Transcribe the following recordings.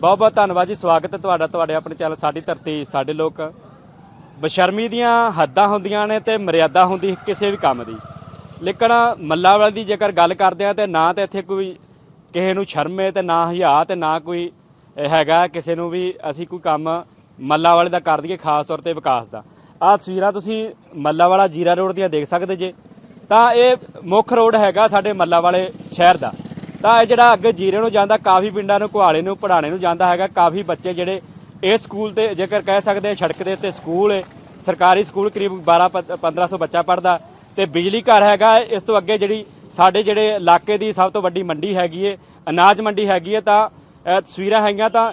ਬਹੁਤ ਬਹੁਤ ਧੰਨਵਾਦ ਜੀ, ਸਵਾਗਤ ਹੈ ਤੁਹਾਡਾ, ਤੁਹਾਡੇ ਆਪਣੇ ਚੈਨਲ ਸਾਡੀ ਧਰਤੀ, ਸਾਡੇ ਲੋਕ। ਬਸ਼ਰਮੀ ਦੀਆਂ ਹੱਦਾਂ ਹੁੰਦੀਆਂ ਨੇ ਤੇ ਮਰਿਆਦਾ ਹੁੰਦੀ ਕਿਸੇ ਵੀ ਕੰਮ ਦੀ। ਲੇਕਿਨ ਮੱਲਾਵਾਲ ਦੀ ਜੇਕਰ ਗੱਲ ਕਰਦੇ ਆ ਤੇ ਨਾ ਤੇ ਇੱਥੇ ਕੋਈ ਕਿਸੇ ਨੂੰ ਸ਼ਰਮ ਹੈ ਤੇ ਨਾ ਹਿਆ ਤੇ ਨਾ ਕੋਈ ਹੈਗਾ ਕਿਸੇ ਨੂੰ ਵੀ ਅਸੀਂ ਕੋਈ ਕੰਮ ਮੱਲਾ ਵਾਲੇ ਦਾ ਕਰ ਦਈਏ ਖਾਸ ਤੌਰ ਤੇ ਵਿਕਾਸ ਦਾ। ਆਹ ਤਸਵੀਰਾਂ ਤੁਸੀਂ ਮੱਲਾ ਵਾਲਾ ਜੀਰਾ ਰੋਡ ਦੀਆਂ ਦੇਖ ਸਕਦੇ ਜੇ। ਤਾਂ ਇਹ ਮੁੱਖ ਰੋਡ ਹੈਗਾ ਸਾਡੇ ਮੱਲਾ ਵਾਲੇ ਸ਼ਹਿਰ ਦਾ। ਤਾਂ ਇਹ ਜਿਹੜਾ ਅੱਗੇ ਜੀਰੇ ਨੂੰ ਜਾਂਦਾ, ਕਾਫੀ ਪਿੰਡਾਂ ਨੂੰ ਕੁਹਾਲੇ ਨੂੰ ਪੜਾਣੇ ਨੂੰ ਜਾਂਦਾ ਹੈਗਾ। ਕਾਫੀ ਬੱਚੇ ਜਿਹੜੇ ਇਸ ਸਕੂਲ ਤੇ ਜੇਕਰ ਕਹਿ ਸਕਦੇ ਸੜਕ ਦੇ ਉੱਤੇ ਸਕੂਲ ਹੈ ਸਰਕਾਰੀ ਸਕੂਲ ਕਰੀਬ 12 ਪ- 1500 ਬੱਚਾ ਪੜਦਾ ਤੇ ਬਿਜਲੀ ਘਰ ਹੈਗਾ, ਇਸ ਤੋਂ ਅੱਗੇ ਜਿਹੜੀ ਸਾਡੇ ਜਿਹੜੇ ਇਲਾਕੇ ਦੀ ਸਭ ਤੋਂ ਵੱਡੀ ਮੰਡੀ ਹੈਗੀ ਹੈ ਅਨਾਜ ਮੰਡੀ ਹੈਗੀ ਹੈ ਤਾਂ ਤਸਵੀਰਾਂ ਹੈਗੀਆਂ ਤਾਂ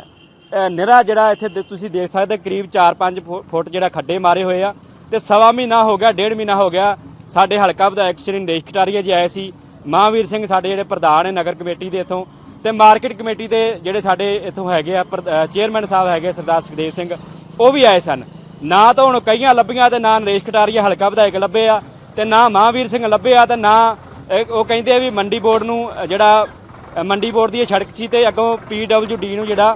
ਇਹ ਨਿਰਾ ਜਿਹੜਾ ਇੱਥੇ ਤੁਸੀਂ ਦੇਖ ਸਕਦੇ, ਕਰੀਬ 4-5 ਫੁੱਟ ਜਿਹੜਾ ਖੱਡੇ ਮਾਰੇ ਹੋਏ ਆ। ਤੇ ਸਵਾ ਮਹੀਨਾ ਹੋ ਗਿਆ, ਡੇਢ ਮਹੀਨਾ ਹੋ ਗਿਆ, ਸਾਡੇ ਹਲਕਾ ਵਿਧਾਇਕ ਸ਼੍ਰੀ ਨਰੇਸ਼ ਕਟਾਰੀਆ ਜੀ ਆਏ ਸੀ। ਮਹਾਂਵੀਰ ਸਿੰਘ ਸਾਡੇ ਜਿਹੜੇ ਪ੍ਰਧਾਨ ਨੇ ਨਗਰ ਕਮੇਟੀ ਦੇ ਇਥੋਂ ਤੇ ਮਾਰਕੀਟ ਕਮੇਟੀ ਦੇ ਜਿਹੜੇ ਸਾਡੇ ਇਥੋਂ ਹੈਗੇ ਆ ਪ੍ਰ- ਚੇਅਰਮੈਨ ਸਾਹਿਬ ਹੈਗੇ ਸਰਦਾਰ ਸੁਖਦੇਵ ਸਿੰਘ, ਉਹ ਵੀ ਆਏ ਸਨ। ਨਾ ਤਾਂ ਹੁਣ ਕਈਆਂ ਲੱਭੀਆਂ ਤੇ ਨਾ ਨਰੇਸ਼ ਕਟਾਰੀਆ ਹਲਕਾ ਵਿਧਾਇਕ ਲੱਭੇ ਆ ਤੇ ਨਾ ਮਹਾਂਵੀਰ ਸਿੰਘ ਲੱਭੇ ਆ ਤੇ ਨਾ ਉਹ ਕਹਿੰਦੇ ਆ ਵੀ ਮੰਡੀ ਬੋਰਡ ਨੂੰ ਜਿਹੜਾ ਮੰਡੀ ਬੋਰਡ ਦੀ ਇਹ ਸੜਕ ਸੀ ਤੇ ਅੱਗੋਂ ਡੀ ਨੂੰ ਜਿਹੜਾ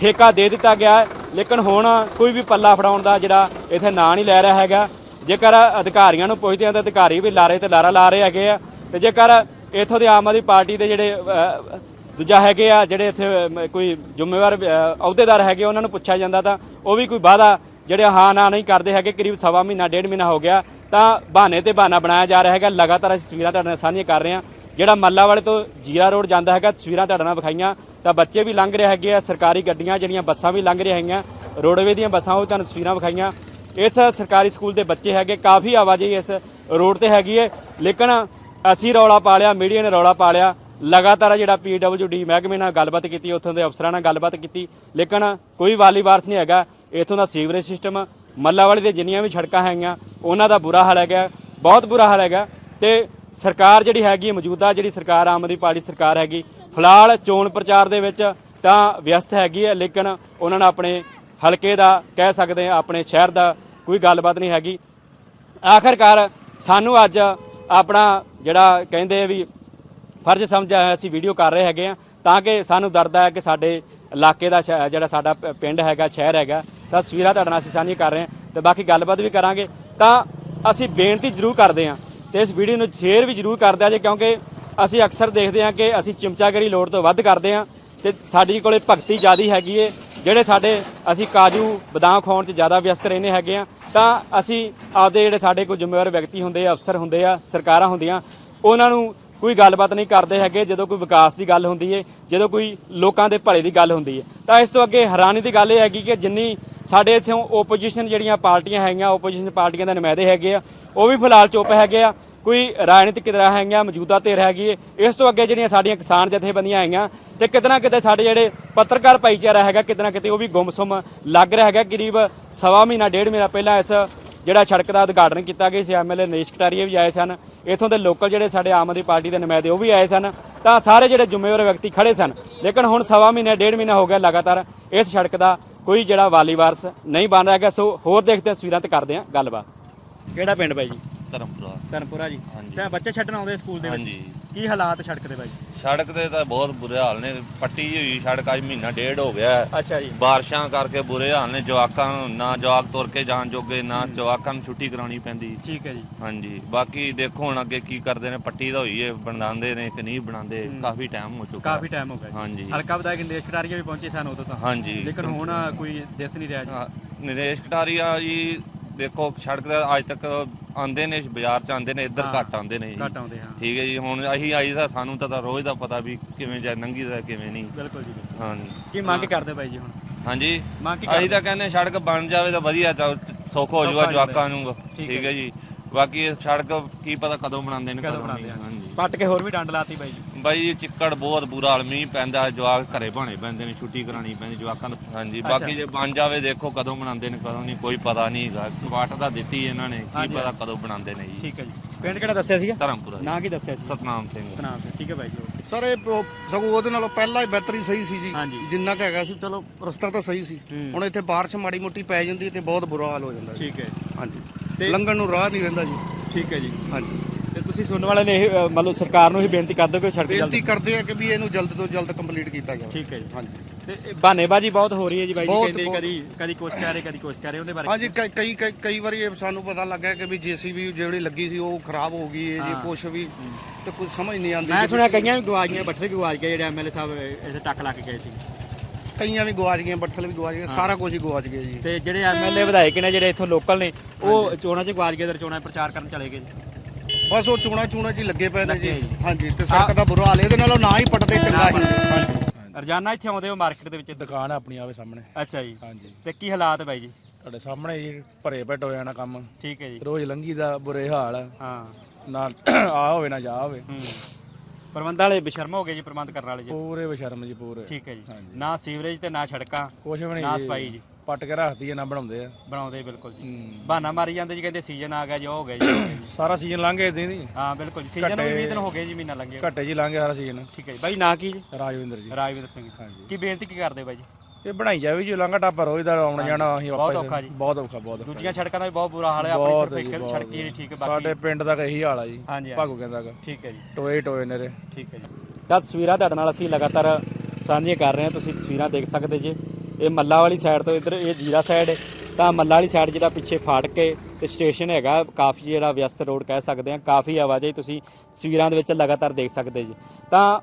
ਠੇਕਾ ਦੇ ਦਿੱਤਾ ਗਿਆ। ਲੇਕਿਨ ਹੁਣ ਕੋਈ ਵੀ ਪੱਲਾ ਫੜਾਉਣ ਦਾ ਜਿਹੜਾ ਇੱਥੇ ਨਾਂ ਨਹੀਂ ਲੈ ਰਿਹਾ ਹੈਗਾ। ਜੇਕਰ ਅਧਿਕਾਰੀਆਂ ਨੂੰ ਪੁੱਛਦੇ ਆ ਤਾਂ ਅਧਿਕਾਰੀ ਵੀ ਲਾਰੇ ਤੇ ਲਾਰਾ ਲਾ ਰਹੇ ਹੈਗੇ ਆ। ਤੇ ਜੇਕਰ ਇਥੋਂ ਦੇ ਆਮ ਆਦਮੀ ਪਾਰਟੀ ਦੇ ਜਿਹੜੇ ਦੂਜਾ ਹੈਗੇ ਆ, ਜਿਹੜੇ ਇੱਥੇ ਕੋਈ ਜ਼ਿੰਮੇਵਾਰ ਅਹੁਦੇਦਾਰ ਹੈਗੇ, ਉਹਨਾਂ ਨੂੰ ਪੁੱਛਿਆ ਜਾਂਦਾ ਤਾਂ ਉਹ ਵੀ ਕੋਈ ਵਾਅਦਾ ਜਿਹੜੇ ਹਾਂ, ਨਾ ਨਹੀਂ ਕਰਦੇ ਹੈਗੇ, ਕਰੀਬ ਸਵਾ ਮਹੀਨਾ, ਡੇਢ ਮਹੀਨਾ ਹੋ ਗਿਆ, ਤਾਂ ਬਹਾਨੇ ਤੇ ਬਹਾਨਾ ਬਣਾਇਆ ਜਾ ਰਿਹਾ ਹੈਗਾ। ਲਗਾਤਾਰ ਅਸੀਂ ਤਸਵੀਰਾਂ ਤੁਹਾਡੇ ਨਾਲ ਸਾਂਝੀਆਂ ਕਰ ਰਹੇ ਹਾਂ। ਜਿਹੜਾ ਮੱਲਾ ਵਾਲੇ ਤੋਂ ਜੀਰਾ ਰੋਡ ਜਾਂਦਾ ਹੈਗਾ, ਤਸਵੀਰਾਂ ਤੁਹਾਡੇ ਨਾਲ ਵਿਖਾਈਆਂ। ਤਾਂ ਬੱਚੇ ਵੀ ਲੰਘ ਰਹੇ ਹੈਗੇ ਆ, ਸਰਕਾਰੀ ਗੱਡੀਆਂ ਜਿਹੜੀਆਂ ਬੱਸਾਂ ਵੀ ਲੰਘ ਰਹੀਆਂ ਹੈਗੀਆਂ ਰੋਡਵੇ ਦੀਆਂ ਬੱਸਾਂ, ਉਹ ਤੁਹਾਨੂੰ ਤਸਵੀਰਾਂ ਵਿਖਾਈਆਂ। ਇਸ ਸਰਕਾਰੀ ਸਕੂਲ ਦੇ ਬੱਚੇ ਹੈਗੇ, ਕਾਫੀ ਆਵਾਜਾਈ ਇਸ ਰੋਡ ਤੇ ਹੈਗੀ ਹੈ ਲੇਕਿਨ ਅਸੀਂ ਰੌਲਾ ਪਾ ਲਿਆ, ਮੀਡੀਆ ਨੇ ਰੌਲਾ ਪਾ ਲਿਆ। ਲਗਾਤਾਰ ਜਿਹੜਾ ਡੀ ਮਹਿਕਮੇ ਨਾਲ ਗੱਲਬਾਤ ਕੀਤੀ, ਉੱਥੋਂ ਦੇ ਅਫਸਰਾਂ ਨਾਲ ਗੱਲਬਾਤ ਕੀਤੀ। ਲੇਕਿਨ ਕੋਈ ਵਾਲੀ ਵਾਰਸ ਨਹੀਂ ਹੈਗਾ। ਇੱਥੋਂ ਦਾ ਸੀਵਰੇਜ ਸਿਸਟਮ ਮੱਲਾ ਵਾਲੇ ਦੇ ਜਿੰਨੀਆਂ ਵੀ ਸੜਕਾਂ ਹੈਗੀਆਂ, ਉਹਨਾਂ ਦਾ ਬੁਰਾ ਹਾਲ ਹੈਗਾ। ਬਹੁਤ ਬੁਰਾ ਹਾਲ ਹੈਗਾ। ਤੇ ਸਰਕਾਰ ਜਿਹੜੀ ਹੈਗੀ, ਮੌਜੂਦਾ ਜਿਹੜੀ ਸਰਕਾਰ, ਆਮ ਆਦਮੀ ਪਾਰਟੀ ਸਰਕਾਰ ਹੈਗੀ, ਫਿਲਹਾਲ ਚੋਣ ਪ੍ਰਚਾਰ ਦੇ ਵਿੱਚ ਤਾਂ ਵਿਅਸਤ ਹੈਗੀ ਹੈ। ਲੇਕਿਨ ਉਹਨਾਂ ਨੇ ਆਪਣੇ ਹਲਕੇ ਦਾ ਕਹਿ ਸਕਦੇ ਆ ਆਪਣੇ ਸ਼ਹਿਰ ਦਾ ਕੋਈ ਗੱਲਬਾਤ ਨਹੀਂ ਹੈਗੀ। ਆਖਰਕਾਰ ਸਾਨੂੰ ਅੱਜ ਆਪਣਾ ਜਿਹੜਾ ਕਹਿੰਦੇ ਵੀ ਫਰਜ਼ ਸਮਝਿਆ ਅਸੀਂ ਵੀਡੀਓ ਕਰ ਰਹੇ ਹੈਗੇ ਆ, ਤਾਂ ਕਿ ਸਾਨੂੰ ਦਰਦ ਹੈ ਕਿ ਸਾਡੇ ਇਲਾਕੇ ਦਾ ਸ਼ਹਿ- ਜਿਹੜਾ ਸਾਡਾ ਪ- ਪਿੰਡ ਹੈਗਾ, ਸ਼ਹਿਰ ਹੈਗਾ, ਤਾਂ ਤਸਵੀਰਾਂ ਤੁਹਾਡੇ ਨਾਲ ਅਸੀਂ ਸਾਂਝੀਆਂ ਕਰ ਰਹੇ ਹਾਂ ਤੇ ਬਾਕੀ ਗੱਲਬਾਤ ਵੀ ਕਰਾਂਗੇ। ਤਾਂ ਅਸੀਂ ਬੇਨਤੀ ਜ਼ਰੂਰ ਕਰਦੇ ਹਾਂ ਤੇ ਇਸ ਵੀਡੀਓ ਨੂੰ ਸ਼ੇਅਰ ਵੀ ਜ਼ਰੂਰ ਕਰਦੇ ਆ ਜੇ, ਕਿਉਂਕਿ ਅਸੀਂ ਅਕਸਰ ਦੇਖਦੇ ਹਾਂ ਕਿ ਅਸੀਂ ਚਮਚਾਗਰੀ ਲੋੜ ਤੋਂ ਵੱਧ ਕਰਦੇ ਹਾਂ ਤੇ ਸਾਡੀ ਕੋਲੇ ਭਗਤੀ ਜ਼ਿਆਦੀ ਹੈਗੀ ਏ, ਜਿਹੜੇ ਸਾਡੇ ਅਸੀਂ ਕਾਜੂ ਬਦਾਮ ਖਾਣ 'ਚ ਜ਼ਿਆਦਾ ਵਿਅਸਤ ਰਹਿੰਦੇ ਹੈਗੇ ਆ ਤਾਂ ਅਸੀਂ ਆਪਦੇ ਜਿਹੜੇ ਸਾਡੇ ਕੋਈ ਜ਼ਿੰਮੇਵਾਰ ਵਿਅਕਤੀ ਹੁੰਦੇ ਆ, ਅਫਸਰ ਹੁੰਦੇ ਆ, ਸਰਕਾਰਾਂ ਹੁੰਦੀਆਂ, ਉਹਨਾਂ ਨੂੰ ਕੋਈ ਗੱਲਬਾਤ ਨਹੀਂ ਕਰਦੇ ਹੈਗੇ, ਜਦੋਂ ਕੋਈ ਵਿਕਾਸ ਦੀ ਗੱਲ ਹੁੰਦੀ ਏ, ਜਦੋਂ ਕੋਈ ਲੋਕਾਂ ਦੇ ਭਲੇ ਦੀ ਗੱਲ ਹੁੰਦੀ ਏ। ਤਾਂ ਇਸ ਤੋਂ ਅੱਗੇ ਹੈਰਾਨੀ ਦੀ ਗੱਲ ਇਹ ਹੈਗੀ ਕਿ ਜਿੰਨੀ ਸਾਡੇ ਇੱਥੋਂ ਓਪੋਜੀਸ਼ਨ ਜਿਹੜੀਆਂ ਪਾਰਟੀਆਂ ਹੈਗੀਆਂ ਓਪੋਜੀਸ਼ਨ ਪਾਰਟੀਆਂ ਦੇ ਨੁਮਾਇੰਦੇ ਹੈਗੇ ਆ, ਉਹ ਵੀ ਫਿਲਹਾਲ ਚੁੱਪ ਹੈਗੇ ਆ ਕੋਈ ਰਾਜਨੀਤਿਕ ਧਿਰਾਂ ਹੈਗੀਆਂ, ਮੌਜੂਦਾ ਧਿਰ ਹੈਗੀ ਏ, ਇਸ ਤੋਂ ਅੱਗੇ ਜਿਹੜੀਆਂ ਸਾਡੀਆਂ ਕਿਸਾਨ ਜਥੇਬੰਦੀਆਂ ਹੈਗੀਆਂ ਤੇ ਕਿਤੇ ਨਾ ਕਿਤੇ ਸਾਡੇ ਜਿਹੜੇ ਪੱਤਰਕਾਰ ਭਾਈਚਾਰਾ ਹੈਗਾ, ਕਿਤੇ ਨਾ ਕਿਤੇ ਉਹ ਵੀ ਗੁੰਮਸੁਮ ਲੱਗ ਰਿਹਾ ਹੈਗਾ। ਕਰੀਬ ਸਵਾ ਮਹੀਨਾ, ਡੇਢ ਮਹੀਨਾ ਪਹਿਲਾਂ ਇਸ ਜਿਹੜਾ ਸੜਕ ਦਾ ਉਦਘਾਟਨ ਕੀਤਾ ਗਿਆ ਸੀ ਐਮਐਲਏ ਨਰੇਸ਼ ਕਟਾਰੀਆ ਵੀ ਆਏ ਸਨ। ਇਥੋਂ ਦੇ ਲੋਕਲ ਜਿਹੜੇ ਸਾਡੇ ਆਮ ਆਦਮੀ ਪਾਰਟੀ ਦੇ ਨੁਮਾਇੰਦੇ ਉਹ ਵੀ ਆਏ ਸਨ। ਤਾਂ ਸਾਰੇ ਜਿਹੜੇ ਜ਼ਿੰਮੇਵਾਰ ਵਿਅਕਤੀ ਖੜੇ ਸਨ। ਲੇਕਿਨ ਹੁਣ ਸਵਾ ਮਹੀਨੇ, ਡੇਢ ਮਹੀਨਾ ਹੋ ਗਿਆ ਲਗਾਤਾਰ ਇਸ ਸੜਕ ਦਾ ਕੋਈ ਜਿਹੜਾ ਵਾਲੀ ਵਾਰਸ ਨਹੀਂ ਬਣ ਰਿਹਾ ਹੈਗਾ। ਸੋ ਹੋਰ ਦੇਖਦੇ ਤਸਵੀਰਾਂ ਤੇ ਕਰਦੇ ਹਾਂ ਗੱਲਬਾਤ। ਕਿਹੜਾ ਪਿੰਡ ਬਾਈ ਜੀ? ਧਰਮਪੁਰਾ। ਧਨਪੁਰਾ ਜੀ। ਹਾਂਜੀ। ਤੇ ਬੱਚੇ ਛੱਡਣ ਆਉਂਦੇ ਸਕੂਲ ਦੇ ਵਿੱਚ? ਹਾਂਜੀ। ਕੀ ਹਾਲਾਤ ਸੜਕ ਦੇ ਬਾਈ? ਸੜਕ ਤੇ ਤਾਂ ਬਹੁਤ ਬੁਰੇ ਹਾਲ ਨੇ ਪੱਟੀ ਹੋਈ ਸੜਕ ਅੱਜ ਮਹੀਨਾ ਡੇਢ ਹੋ ਗਿਆ। ਹੈ। ਅੱਛਾ ਜੀ। ਬਾਰਿਸ਼ਾਂ ਕਰਕੇ ਬੁਰੇ ਹਾਲ ਨੇ ਜਵਾਕਾਂ ਨੂੰ ਨਾ ਜਵਾਕ ਤੁਰ ਕੇ ਜਾਣ ਜੋਗੇ ਨਾ ਜਵਾਕਾਂ ਨੂੰ ਛੁੱਟੀ ਕਰਾਉਣੀ ਪੈਂਦੀ। ਠੀਕ ਹੈ ਜੀ। ਹਾਂਜੀ। ਬਾਕੀ ਦੇਖੋ ਹੁਣ ਅੱਗੇ ਕੀ ਕਰਦੇ ਨੇ ਪੱਟੀ ਦਾ ਹੋਈ ਹੈ ਬਣਾਉਂਦੇ ਨੇ ਕਿ ਨਹੀਂ ਬਣਾਉਂਦੇ ਕਾਫੀ ਟਾਈਮ ਹੋ ਚੁੱਕਾ। ਕਾਫੀ ਟਾਈਮ ਹੋ ਗਿਆ ਜੀ। ਹਾਂਜੀ। ਹਲਕਾ ਵਿਧਾਇਕ ਨਰੇਸ਼ ਕਟਾਰੀਆ ਵੀ ਪਹੁੰਚੇ ਸਨ ਉਦੋਂ ਤਾਂ। ਹਾਂਜੀ। ਲੇਕਿਨ ਹੁਣ ਕੋਈ ਦਿਸ ਨਹੀਂ ਰਿਹਾ ਜੀ। ਹਾਂ, ਨਰੇਸ਼ ਕਟਾਰੀਆ ਜੀ ਦੇਖੋ ਸੜਕ ਦਾ ਅੱਜ ਤੱਕ ਆਂਦੇ ਨੇ ਬਾਜ਼ਾਰ ਚ ਆਂਦੇ ਨੇ ਇੱਧਰ ਹਾਂ, ਘੱਟ ਆਂਦੇ ਨੇ ਜੀ। ਘੱਟ ਆਉਂਦੇ ਹਾਂ। ਠੀਕ ਹੈ ਜੀ ਹੁਣ ਅਸੀਂ ਆਈ ਦਾ ਸਾਨੂੰ ਤਾਂ ਤਾਂ ਰੋਜ਼ ਦਾ ਪਤਾ ਵੀ ਕਿਵੇਂ ਜਾ ਨੰਗੀ ਦਾ ਕਿਵੇਂ ਨਹੀਂ। ਬਿਲਕੁਲ ਜੀ ਬਿਲਕੁਲ। ਹਾਂਜੀ ਕੀ ਮੰਗ ਕਰਦੇ ਬਾਈ ਜੀ ਹੁਣ? ਹਾਂਜੀ? ਮੰਗ ਕੀ ਅਸੀਂ ਕਰਦੇ ਤਾਂ ਕਹਿੰਦੇ ਸੜਕ ਬਣ ਜਾਵੇ ਤਾਂ ਵਧੀਆ ਚੱਲ ਸੁੱਖ ਹੋ ਜਾਊਗਾ ਜਵਾਕਾਂ ਨੂੰ। ਠੀਕ ਠੀਕ ਹੈ ਜੀ। ਬਾਕੀ ਇਹ ਸੜਕ ਕੀ ਪਤਾ ਕਦੋਂ ਬਣਾਉਂਦੇ ਨੇ ਕਦੋਂ ਬਣਾਉਂਦੇ ਨਹੀਂ। ਆ। ਹਾਂਜੀ। ਪੱਟ ਕੇ ਹੋਰ ਵੀ ਡੰਡ ਲਾਤੀ ਬਾਈ ਜੀ। ਬਾਈ ਜੀ ਚਿੱਕੜ ਬਹੁਤ ਬੁਰਾ ਹਾਲ ਮੀਂਹ ਪੈਂਦਾ ਜਵਾਕ ਘਰੇ ਭਾਣੇ ਪੈਂਦੇ ਨੇ ਛੁੱਟੀ ਕਰਾਣੀ ਪੈਂਦੀ ਜਵਾਕਾਂ ਨੂੰ ਹਾਂਜੀ ਬਾਕੀ ਜੇ ਬਣ ਜਾਵੇ ਦੇਖੋ ਕਦੋਂ ਬਣਾਉਂਦੇ ਨੇ ਕਦੋਂ ਨਹੀਂ ਕੋਈ ਪਤਾ ਨਹੀਂ ਹੈਗਾ। ਵਾਟ ਦਾ ਦਿੱਤੀ ਇਹਨਾਂ ਨੇ ਕੀ। ਪਤਾ ਕਦੋਂ ਬਣਾਉਂਦੇ ਨੇ ਜੀ। ਠੀਕ ਹੈ ਜੀ। ਪਿੰਡ ਕਿਹੜਾ ਦੱਸਿਆ ਸੀਗਾ? ਧਰਮਪੁਰਾ ਜੀ। ਨਾਂ ਕੀ ਦੱਸਿਆ ਸੀ? ਸਤਨਾਮ ਸਿੰਘ। ਸਤਨਾਮ ਸਿੰਘ ਠੀਕ ਹੈ ਬਾਈ ਜੀ। ਸਰ ਇਹ ਪ- ਸਗੋਂ ਉਹਦੇ ਨਾਲੋਂ ਪਹਿਲਾਂ ਹੀ ਬਿਹਤਰੀ ਸਹੀ ਸੀ ਜੀ। ਹਾਂਜੀ। ਜਿੰਨਾ ਕੁ ਹੈਗਾ ਸੀ ਚਲੋ ਰਸਤਾ ਤਾਂ ਸਹੀ ਸੀ। ਹੂੰ। ਹੁਣ ਇੱਥੇ ਬਾਰਿਸ਼ ਮਾੜੀ ਮੋਟੀ ਪੈ ਜਾਂਦੀ ਤੇ ਬਹੁਤ ਬੁਰਾ ਹਾਲ ਹੋ ਜਾਂਦਾ ਜੀ। ਠੀਕ ਹੈ ਹਾਂਜੀ। ਤੇ- ਲੰਘਣ ਨੂੰ ਰਾਹ ਨਹੀਂ ਰਹਿੰਦਾ ਜੀ। ਠੀਕ ਹੈ ਜੀ। ਹਾਂਜੀ। ਤੁਸੀਂ ਸੁਣਨ ਵਾਲੇ ਨੇ ਇਹ ਅ, ਮਤਲਬ ਸਰਕਾਰ ਨੂੰ ਹੀ ਬੇਨਤੀ ਕਰਦੇ ਕਿ ਸੜਕ ਬੇਨਤੀ ਜਲਦੀ ਕਰਦੇ ਆ ਕਿ ਵੀ ਇਹਨੂੰ ਜਲਦ ਤੋਂ ਜਲਦ ਕੰਪਲੀਟ ਕੀਤਾ ਜਾਵੇ। ਠੀਕ ਹੈ ਜੀ। ਹਾਂਜੀ। ਤੇ ਬਹਾਨੇਬਾਜ਼ੀ ਬਹੁਤ ਹੋ ਰਹੀ ਹੈ ਜੀ ਬਾਈ ਜੀ ਬਹੁਤ- ਕਹਿੰਦੇ ਬਹੁਤ। ਕਦੀ ਕਦੀ ਕੁਛ ਕਹਿ ਰਹੇ ਕਦੀ ਕੁਛ ਕਹਿ ਰਹੇ ਉਹਦੇ ਬਾਰੇ ਹਾਂਜੀ ਕਈ ਕਈ ਕਈ- ਕਈ ਵਾਰੀ ਇਹ ਸਾਨੂੰ ਪਤਾ ਲੱਗਾ ਕਿ ਵੀ ਜੀਸੀਬੀ ਜਿਹੜੀ ਲੱਗੀ ਸੀ ਉਹ ਖਰਾਬ ਹੋ ਗਈ ਹੈ ਜੀ ਹਾਂ। ਕੁਛ ਵੀ ਤੇ ਕੁਝ ਸਮਝ ਨਹੀਂ ਆਉਂਦੀ ਮੈਂ ਜੀ ਸੁਣਿਆ ਕਈਆਂ ਵੀ ਬੱਠੇ ਵੀ ਗਵਾਚ ਗਏ ਜਿਹੜੇ ਐਮਐਲਏ ਸਾਹਿਬ ਇੱਥੇ ਟੱਕ ਲਾ ਕੇ ਗਏ ਸੀ। ਕਈਆਂ ਵੀ ਗਵਾਚ ਗਈਆਂ ਬੱਠਲ ਵੀ ਗਵਾਚ ਗਏ ਸਾਰਾ ਕੁਝ ਹੀ ਗਵਾਚ ਗਿਆ ਜੀ। ਤੇ ਜਿਹੜੇ ਐਮਐਲਏ ਵਿਧਾਇਕ ਨੇ ਜਿਹੜੇ ਇੱਥੋਂ ਲੋਕਲ ਨੇ ਉਹ ਚੋਣਾਂ 'ਚ ਗਵਾਚ ਗਏ ਤੇ ਚੋਣਾਂ ਪ੍ਰਚਾਰ ਕਰਨ ਚਲੇ ਗਏ। ਜੀ ਬਸ ਉਹ ਚੂਣਾ ਚੂਣਾ ਚ ਹੀ ਲੱਗੇ ਪਏ ਨੇ ਜੀ। ਜੀ। ਹਾਂਜੀ ਤੇ ਸੜਕ ਦਾ ਬੁਰਾ ਹਾਲ ਹੈ, ਇਹਦੇ ਨਾਲੋਂ ਨਾ ਹੀ ਪਟਦੇ ਚੰਗਾ ਸੀ ਰੋਜ਼ਾਨਾ ਇੱਥੇ ਆਉਂਦੇ ਹੋ ਮਾਰਕੀਟ ਦੇ ਵਿੱਚ? ਦੁਕਾਨ ਆਪਣੀ ਆਵੇ ਸਾਹਮਣੇ। ਅੱਛਾ ਜੀ। ਹਾਂਜੀ। ਤੇ ਕੀ ਹਾਲਾਤ ਹੈ ਬਾਈ ਜੀ? ਤੁਹਾਡੇ ਸਾਹਮਣੇ ਜੀ ਭਰੇ ਪੇਟ ਹੋ ਜਾਣਾ ਕੰਮ। ਠੀਕ ਹੈ ਜੀ। ਰੋਜ਼ ਲੰਗੀ ਦਾ ਬੁਰੇ ਹਾਲ। ਆ ਹਾਂ। ਨਾ ਆ ਹੋਵੇ ਨਾ ਜਾ ਹੋਵੇ। ਹੂੰ। ਪ੍ਰਬੰਧਾਂ ਵਾਲੇ ਬੇਸ਼ਰਮ ਹੋ ਗਏ ਜੀ ਪ੍ਰਬੰਧ ਕਰਨ ਵਾਲੇ ਜੀ? ਪੂਰੇ ਬਸ਼ਰਮ ਜੀ ਪੂਰੇ। ਠੀਕ ਹੈ ਜੀ। ਨਾ ਸੀਵਰੇਜ ਤੇ ਨਾ ਸੜਕਾਂ। ਕੁਛ ਵੀ ਨਾ ਨਹੀਂ ਸਫ਼ਾਈ ਜੀ। ਪੱਟ ਕੇ ਰੱਖਦੀ ਆ ਨਾ ਬਣਾਉਂਦੇ ਆ। ਬਣਾਉਂਦੇ ਬਿਲਕੁਲ ਜੀ। ਹੂੰ। ਬਹਾਨਾ ਮਾਰੀ ਜਾਂਦੇ ਜੀ ਕਹਿੰਦੇ ਸੀਜ਼ਨ ਆ ਗਿਆ ਜੀ ਉਹ ਹੋ ਗਿਆ ਜੀ ਉਹ ਹੋ ਗਿਆ ਜੀ। ਸਾਰਾ ਸੀਜ਼ਨ ਲੰਘ ਗਿਆ ਇਦਾਂ ਦੀ ਹਾਂ ਬਿਲਕੁਲ ਜੀ। ਸੀਜ਼ਨ ਨੂੰ ਵੀ 20 ਦਿਨ ਹੋ ਗਏ ਜੀ ਮਹੀਨਾ ਲੰਘਿਆ ਘੱਟੇ ਜੀ ਲੰਘ ਗਿਆ ਸਾਰਾ ਸੀਜ਼ਨ ਠੀਕ ਹੈ ਜੀ। ਬਾਈ ਨਾਂ ਕੀ ਜੀ? ਰਾਜਵਿੰਦਰ ਜੀ। ਰਾਜਵਿੰਦਰ ਸਿੰਘ ਜੀ। ਹਾਂਜੀ। ਕੀ ਬੇਨਤੀ ਕੀ ਕਰਦੇ ਬਾਈ ਜੀ? ਇਹ ਬਣਾਈ ਜਾਵੇ ਜੀ ਲੰਘਾ ਟਾਪਾ ਰੋਜ਼ ਦਾ ਆਉਣਾ ਜਾਣਾ ਅਸੀਂ ਬਹੁਤ ਔਖਾ ਜੀ। ਬਹੁਤ ਔਖਾ ਬਹੁਤ ਔਖਾ ਦੂਜੀਆਂ ਸੜਕਾਂ ਦਾ ਵੀ ਬਹੁਤ ਬੁਰਾ ਹਾਲ ਹੈ ਆਪਣੀ ਬਹੁਤ ਸਿਰਫ ਜੀ, ਇੱਕ ਬਹੁਤ ਸੜਕ ਹੀ ਨਹੀਂ ਠੀਕ ਹੈ ਬਾਕੀ ਸਾਡੇ ਪਿੰਡ ਦਾ ਤਾਂ ਇਹੀ ਹਾਲ ਆ ਜੀ। ਹਾਂਜੀ ਹਾਂਜੀ। ਭਾਗੋ ਕਹਿੰਦਾ ਗਾ। ਠੀਕ ਹੈ ਜੀ। ਟੋਏ ਟੋਏ ਨੇਰੇ। ਠੀਕ ਹੈ ਜੀ। ਤਾਂ ਤਸਵੀਰਾਂ ਤੁਹਾਡੇ ਨਾਲ ਅਸੀਂ ਲਗਾਤਾਰ ਸਾਂਝੀਆਂ ਕਰ ਰਹੇ ਹਾਂ ਤੁਸੀਂ ਤਸਵੀਰਾਂ ਦੇਖ ਸਕਦੇ ਜੇ। ਇਹ ਮੱਲਾ ਵਾਲੀ ਸਾਈਡ ਤੋਂ ਇੱਧਰ, ਇਹ ਜੀਰਾ ਸਾਈਡ ਤਾਂ ਮੱਲਾ ਵਾਲੀ ਸਾਈਡ ਜਿਹੜਾ ਪਿੱਛੇ ਫਾਟਕੇ ਤੇ ਸਟੇਸ਼ਨ ਹੈਗਾ, ਕਾਫੀ ਜਿਹੜਾ ਵਿਅਸਤ ਰੋਡ ਕਹਿ ਸਕਦੇ ਹਾਂ, ਕਾਫੀ ਆਵਾਜਾਈ ਤੁਸੀਂ ਤਸਵੀਰਾਂ ਦੇ ਵਿੱਚ ਲਗਾਤਾਰ ਦੇਖ ਸਕਦੇ ਜੀ। ਤਾਂ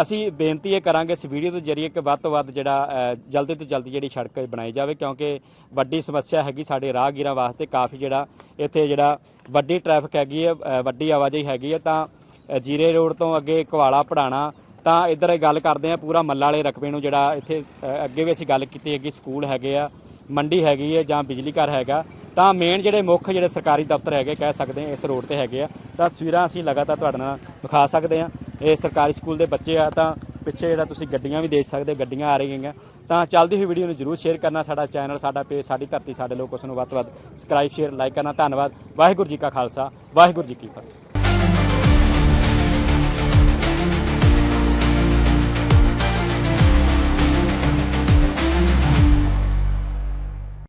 ਅਸੀਂ ਬੇਨਤੀ ਇਹ ਕਰਾਂਗੇ, ਇਸ ਵੀਡੀਓ ਦੇ ਜ਼ਰੀਏ ਕਿ ਵੱਧ ਤੋਂ ਵੱਧ ਜਿਹੜਾ ਜਲਦੀ ਤੋਂ ਜਲਦੀ ਜਿਹੜੀ ਸੜਕ ਬਣਾਈ ਜਾਵੇ, ਕਿਉਂਕਿ ਵੱਡੀ ਸਮੱਸਿਆ ਹੈਗੀ ਸਾਡੇ ਰਾਹਗੀਰਾਂ ਵਾਸਤੇ, ਕਾਫੀ ਜਿਹੜਾ ਇੱਥੇ ਜਿਹੜਾ ਵੱਡੀ ਟ੍ਰੈਫਿਕ ਹੈਗੀ ਹੈ ਵੱਡੀ ਆਵਾਜਾਈ ਹੈਗੀ ਹੈ। ਤਾਂ ਜੀਰੇ ਰੋਡ ਤੋਂ ਅੱਗੇ ਕਵਾਲਾ ਪੜਾਣਾ ਤਾਂ ਇੱਧਰ ਇਹ ਗੱਲ ਕਰਦੇ ਆ ਪੂਰਾ ਮੱਲਾ ਵਾਲੇ ਰਕਬੇ ਨੂੰ ਜਿਹੜਾ ਇੱਥੇ ਅੱਗੇ ਵੀ ਅਸੀਂ ਗੱਲ ਕੀਤੀ ਹੈਗੀ ਸਕੂਲ ਹੈਗੇ ਆ, ਮੰਡੀ ਹੈਗੀ ਹੈ ਜਾਂ ਬਿਜਲੀ ਘਰ ਹੈਗਾ। ਤਾਂ ਮੇਨ ਜਿਹੜੇ ਮੁੱਖ ਜਿਹੜੇ ਸਰਕਾਰੀ ਦਫ਼ਤਰ ਹੈਗੇ, ਕਹਿ ਸਕਦੇ ਆ ਇਸ ਰੋਡ ਤੇ ਹੈਗੇ ਆ। ਤਾਂ ਤਸਵੀਰਾਂ ਅਸੀਂ ਲਗਾਤਾਰ ਤੁਹਾਡੇ ਨਾਲ ਵਿਖਾ ਸਕਦੇ ਆ ਇਹ ਸਰਕਾਰੀ ਸਕੂਲ ਦੇ ਬੱਚੇ ਆ, ਤਾਂ ਪਿੱਛੇ ਜਿਹੜਾ ਤੁਸੀਂ ਗੱਡੀਆਂ ਵੀ ਦੇਖ ਸਕਦੇ, ਗੱਡੀਆਂ ਆ ਰਹੀਆਂ ਤਾਂ ਚੱਲਦੀ ਹੋਈ ਵੀਡੀਓ ਨੂੰ ਜਰੂਰ ਸ਼ੇਅਰ ਕਰਨਾ, ਸਾਡਾ ਚੈਨਲ ਸਾਡਾ ਪੇਜ ਸਾਡੀ ਧਰਤੀ, ਸਾਡੇ ਲੋਕ ਉਸ ਨੂੰ ਵੱਧ ਤੋਂ ਵੱਧ ਸਬਸਕ੍ਰਾਈਬ ਸ਼ੇਅਰ ਲਾਈਕ ਕਰਨਾ। ਧੰਨਵਾਦ। ਵਾਹਿਗੁਰੂ ਜੀ ਕਾ ਖਾਲਸਾ, ਵਾਹਿਗੁਰੂ ਜੀ ਕੀ ਫਤਿਹ।